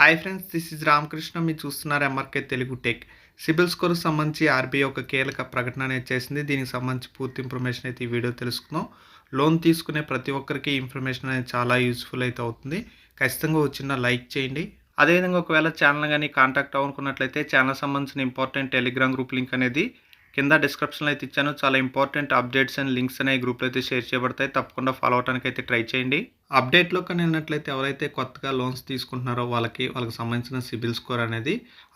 Hi friends this is Ramakrishna. మీరు చూస్తున్నారు MRK Telugu tech. CIBIL score సంబంధించి RBI ఒక కీలక ప్రకటన అనేది చేసింది. దీనికి సంబంధించి పూర్తి ఇన్ఫర్మేషన్ అయితే ఈ వీడియో తెలుసుకుందాం. లోన్ తీసుకునే ప్రతి ఒక్కరికి ఇన్ఫర్మేషన్ అనేది చాలా యూస్ఫుల్ అయితే అవుతుంది. ఖచ్చితంగా వచ్చిన లైక్ చేయండి. అదేవిధంగా ఒకవేళ ఛానల్ కానీ కాంటాక్ట్ అవ్వనుకున్నట్లయితే ఛానల్ సంబంధించిన ఇంపార్టెంట్ టెలిగ్రామ్ గ్రూప్ లింక్ అనేది కింద డిస్క్రిప్షన్లో అయితే ఇచ్చాను. చాలా ఇంపార్టెంట్ అప్డేట్స్ అండ్ లింక్స్ అనే గ్రూప్లో అయితే షేర్ చేయబడతాయి. తప్పకుండా ఫాలో అవడానికి అయితే ట్రై చేయండి. అప్డేట్లో కానీ వెళ్ళినట్లయితే ఎవరైతే కొత్తగా లోన్స్ తీసుకుంటున్నారో వాళ్ళకి వాళ్ళకి సంబంధించిన సిబిల్ స్కోర్ అనేది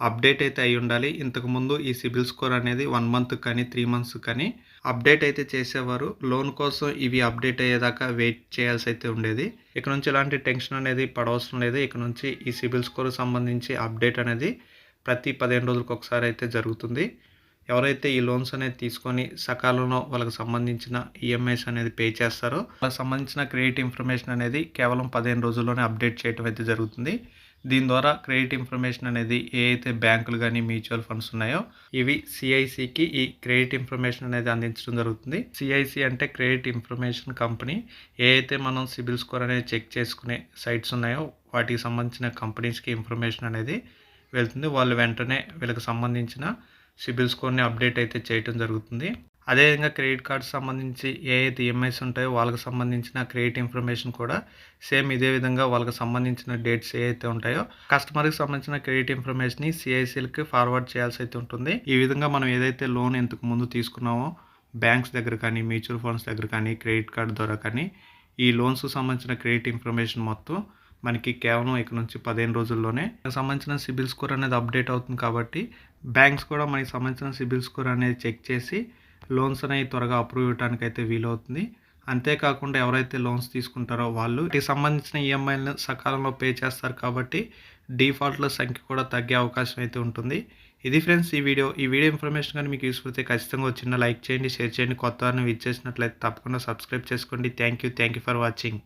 అప్డేట్ అయితే అయి ఉండాలి. ఇంతకుముందు ఈ సిబిల్ స్కోర్ అనేది వన్ మంత్ కానీ త్రీ మంత్స్ కానీ అప్డేట్ అయితే చేసేవారు. లోన్ కోసం ఇవి అప్డేట్ అయ్యేదాకా వెయిట్ చేయాల్సి అయితే ఉండేది. ఇక నుంచి ఎలాంటి టెన్షన్ అనేది పడవసరం లేదు. ఇక నుంచి ఈ సిబిల్ స్కోర్ సంబంధించి అప్డేట్ అనేది ప్రతి పదిహేను రోజులకు ఒకసారి అయితే జరుగుతుంది. ఎవరైతే ఈ లోన్స్ అనేది తీసుకొని సకాలంలో వాళ్ళకి సంబంధించిన ఈఎంఐస్ అనేది పే చేస్తారో వాళ్ళకి సంబంధించిన క్రెడిట్ ఇన్ఫర్మేషన్ అనేది కేవలం పదిహేను రోజుల్లోనే అప్డేట్ చేయడం అయితే జరుగుతుంది. దీని ద్వారా క్రెడిట్ ఇన్ఫర్మేషన్ అనేది ఏ అయితే బ్యాంకులు కానీ మ్యూచువల్ ఫండ్స్ ఉన్నాయో ఇవి సిఐసికి ఈ క్రెడిట్ ఇన్ఫర్మేషన్ అనేది అందించడం జరుగుతుంది. సిఐసి అంటే క్రెడిట్ ఇన్ఫర్మేషన్ కంపెనీ. ఏ అయితే మనం సిబిల్ స్కోర్ అనేది చెక్ చేసుకునే సైట్స్ ఉన్నాయో వాటికి సంబంధించిన కంపెనీస్కి ఇన్ఫర్మేషన్ అనేది వెళ్తుంది. వాళ్ళు వెంటనే వీళ్ళకి సంబంధించిన సిబిల్ స్కోర్ని అప్డేట్ అయితే చేయటం జరుగుతుంది. అదేవిధంగా క్రెడిట్ కార్డ్ సంబంధించి ఏ అయితే ఈఎంఐస్ ఉంటాయో వాళ్ళకి సంబంధించిన క్రెడిట్ ఇన్ఫర్మేషన్ కూడా సేమ్ ఇదే విధంగా వాళ్ళకి సంబంధించిన డేట్స్ ఏ అయితే ఉంటాయో కస్టమర్కి సంబంధించిన క్రెడిట్ ఇన్ఫర్మేషన్ని సిఐసిఎల్కి ఫార్వర్డ్ చేయాల్సి అయితే ఉంటుంది. ఈ విధంగా మనం ఏదైతే లోన్ ఇంతకు ముందు తీసుకున్నామో బ్యాంక్స్ దగ్గర కానీ మ్యూచువల్ ఫండ్స్ దగ్గర కానీ క్రెడిట్ కార్డ్ ద్వారా కానీ ఈ లోన్స్కు సంబంధించిన క్రెడిట్ ఇన్ఫర్మేషన్ మొత్తం మనకి కేవలం ఇక్కడ నుంచి పదిహేను రోజుల్లోనే సంబంధించిన సిబిల్ స్కోర్ అనేది అప్డేట్ అవుతుంది కాబట్టి బ్యాంక్స్ కూడా మనకి సంబంధించిన సిబిల్ స్కోర్ అనేది చెక్ చేసి లోన్స్ అనేవి త్వరగా అప్రూవ్ ఇవ్వడానికి అయితే వీలవుతుంది. అంతేకాకుండా ఎవరైతే లోన్స్ తీసుకుంటారో వాళ్ళు వీటికి సంబంధించిన ఈఎంఐలను సకాలంలో పే చేస్తారు కాబట్టి డిఫాల్ట్ల సంఖ్య కూడా తగ్గే అవకాశం అయితే ఉంటుంది. ఇది ఫ్రెండ్స్ ఈ వీడియో. ఈ వీడియో ఇన్ఫర్మేషన్ కానీ మీకు యూస్ఫుల్ అయితే ఖచ్చితంగా చిన్న లైక్ చేయండి షేర్ చేయండి కొత్త వారిని విచ్ చేసినట్లయితే తప్పకుండా సబ్స్క్రైబ్ చేసుకోండి. Thank you. Thank you for watching.